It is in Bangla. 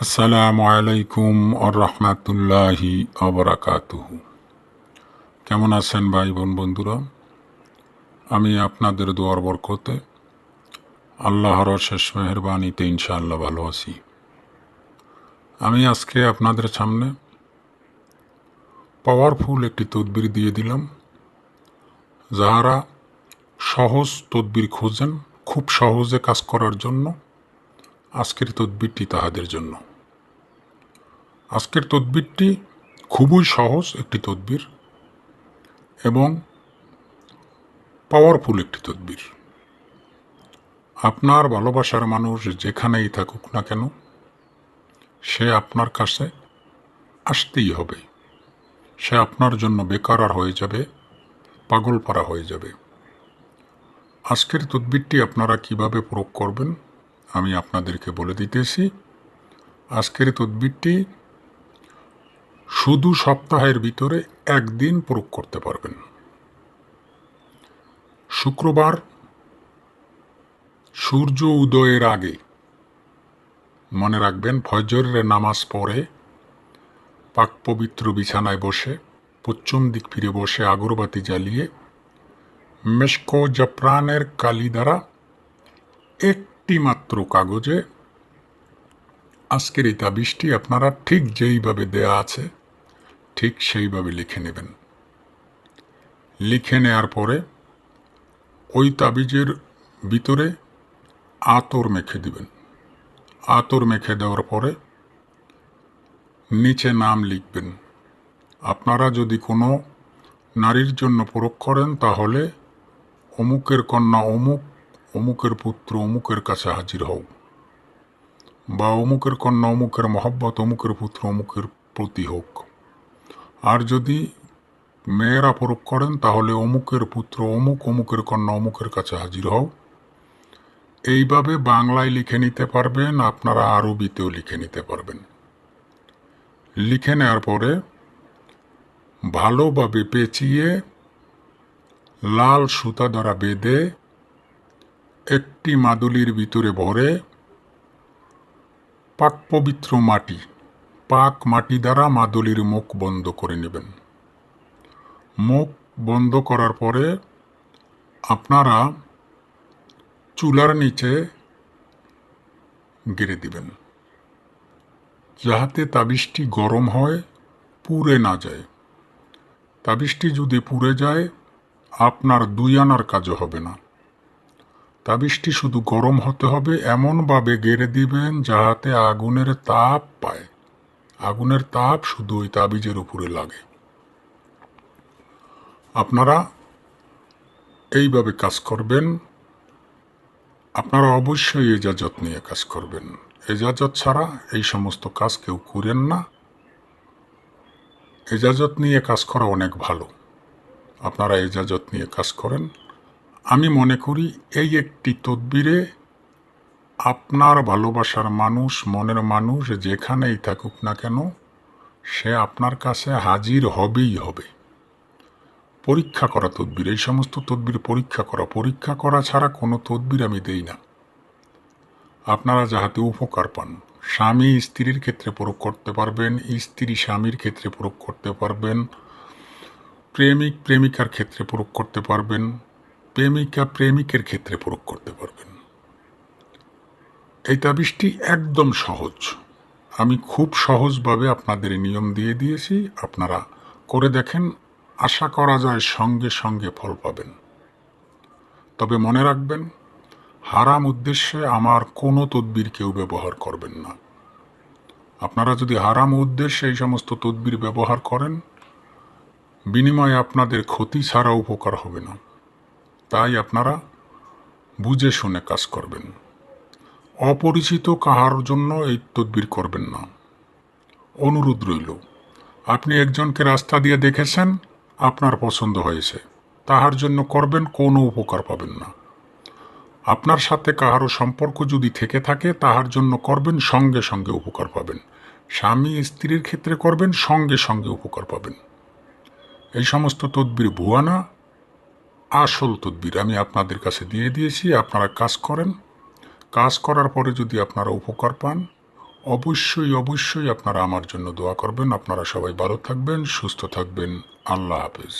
আসসালামু আলাইকুম রহমাতুল্লাহি অবরাকাতুহু কেমন আছেন ভাই বোন বন্ধুরা? আমি আপনাদের দোয়ার বরকতে আল্লাহর শেষ মেহরবানিতে ইনশাআল্লাহ ভালো আছি। আমি আজকে আপনাদের সামনে পাওয়ারফুল একটি তদবির দিয়ে দিলাম। যাহারা সহজ তদবির খোঁজেন, খুব সহজে কাজ করার জন্য আজকের তদবিরটি তাহাদের জন্য। আজকের তদবিরটি খুবই সহজ একটি তদবির এবং পাওয়ারফুল একটি তদবির। আপনার ভালোবাসার মানুষ যেখানেই থাকুক না কেন, সে আপনার কাছে আসতেই হবে। সে আপনার জন্য বেকার আর হয়ে যাবে পাগল পারা হয়ে যাবে। আজকের তদবিরটি আপনারা কীভাবে প্রয়োগ করবেন? আমি আপনাদেরকে বলে দিতেছি, আজকের তদবিরটি শুধু সপ্তাহের ভিতরে একদিন প্রয়োগ করতে পারবেন। শুক্রবার সূর্য উদয়ের আগে মনে রাখবেন, ফজরের নামাজ পড়ে পাক পবিত্র বিছানায় বসে, পশ্চিম দিক ফিরে বসে আগরবাতি জ্বালিয়ে মেশকো জাপ্রানের কালি দ্বারা একটি মাত্র কাগজে আজকের এই তাবিজটি আপনারা ঠিক যেইভাবে দেয়া আছে, ঠিক সেইভাবে লিখে নেবেন। লিখে নেওয়ার পরে ওই তাবিজের ভিতরে আতর মেখে দিবেন। আতর মেখে দেওয়ার পরে নিচে নাম লিখবেন। আপনারা যদি কোনো নারীর জন্য প্রয়োগ করেন, তাহলে অমুকের কন্যা অমুক অমুকের পুত্র, অমুকের কাছে হাজির হও। বা অমুকের কন্যা, অমুকের মহব্বত, অমুকের পুত্র, অমুকের প্রতি হোক। আর যদি মেয়েরা প্রয়োগ করেন, তাহলে অমুকের পুত্র, অমুক, অমুকের কন্যা, অমুকের কাছে হাজির হও। এইভাবে বাংলায় লিখে নিতে পারবেন, আপনারা আরবিতেও লিখে নিতে পারবেন। লিখে নেওয়ার পরে ভালোভাবে পেঁচিয়ে লাল সুতা দ্বারা বেঁধে একটি মাদুলির ভিতরে ভরে পাক পবিত্র মাটি, পাক মাটি দ্বারা মাদুলির মুখ বন্ধ করে নেবেন। মুখ বন্ধ করার পরে আপনারা চুলার নিচে গেড়ে দিবেন, যাহাতে তাবিজটি গরম হয়, পুড়ে না যায়। তাবিজটি যদি পুড়ে যায়, আপনার দুই আনার কাজও হবে না। তাবিজটি শুধু গরম হতে হবে এমনভাবে গেড়ে দিবেন যাহাতে আগুনের তাপ পায়। আগুনের তাপ শুধু ওই তাবিজের উপরে লাগে। আপনারা এইভাবে কাজ করবেন। আপনারা অবশ্যই এজাজত নিয়ে কাজ করবেন। এজাজত ছাড়া এই সমস্ত কাজ কেউ করেন না। এজাজত নিয়ে কাজ করা অনেক ভালো। আপনারা এজাজত নিয়ে কাজ করেন। আমি মনে করি এই একটি তদবিরে আপনার ভালোবাসার মানুষ, মনের মানুষ যেখানেই থাকুক না কেন, সে আপনার কাছে হাজির হবেই হবে। পরীক্ষা করা তদবির, এই সমস্ত তদবির পরীক্ষা করা পরীক্ষা করা ছাড়া কোনো তদবির আমি দেই না। আপনারা যাহাতে উপকার পান, স্বামী স্ত্রীর ক্ষেত্রে প্রয়োগ করতে পারবেন, স্ত্রী স্বামীর ক্ষেত্রে প্রয়োগ করতে পারবেন, প্রেমিক, প্রেমিকার ক্ষেত্রে প্রয়োগ করতে পারবেন প্রেমিকা প্রেমিকের ক্ষেত্রে প্রয়োগ করতে পারবেন। এই তাবিজটি একদম সহজ। আমি খুব সহজভাবে আপনাদের নিয়ম দিয়ে দিয়েছি। আপনারা করে দেখেন, আশা করা যায় সঙ্গে সঙ্গে ফল পাবেন। তবে মনে রাখবেন, হারাম উদ্দেশ্যে আমার কোনো তদবির কেউ ব্যবহার করবেন না। আপনারা যদি হারাম উদ্দেশ্যে এই সমস্ত তদবির ব্যবহার করেন, বিনিময়ে আপনাদের ক্ষতি ছাড়া উপকার হবে না। তাই আপনারা বুঝে শুনে কাজ করবেন। অপরিচিত কাহার জন্য এই তদবির করবেন না। অনুরোধ রইল, আপনি একজনকে রাস্তা দিয়ে দেখেছেন, আপনার পছন্দ হয়েছে, তাহার জন্য করবেন কোনো উপকার পাবেন না। আপনার সাথে কাহারও সম্পর্ক যদি থেকে থাকে, তাহার জন্য করবেন, সঙ্গে সঙ্গে উপকার পাবেন। স্বামী স্ত্রীর ক্ষেত্রে করবেন, সঙ্গে সঙ্গে উপকার পাবেন। এই সমস্ত তদবির ভুয়া না আসল তদবির আমি আপনাদের কাছে দিয়ে দিয়েছি, আপনারা কাজ করেন। কাজ করার পরে যদি আপনারা উপকার পান, অবশ্যই অবশ্যই আপনারা আমার জন্য দোয়া করবেন। আপনারা সবাই ভালো থাকবেন, সুস্থ থাকবেন। আল্লাহ হাফেজ।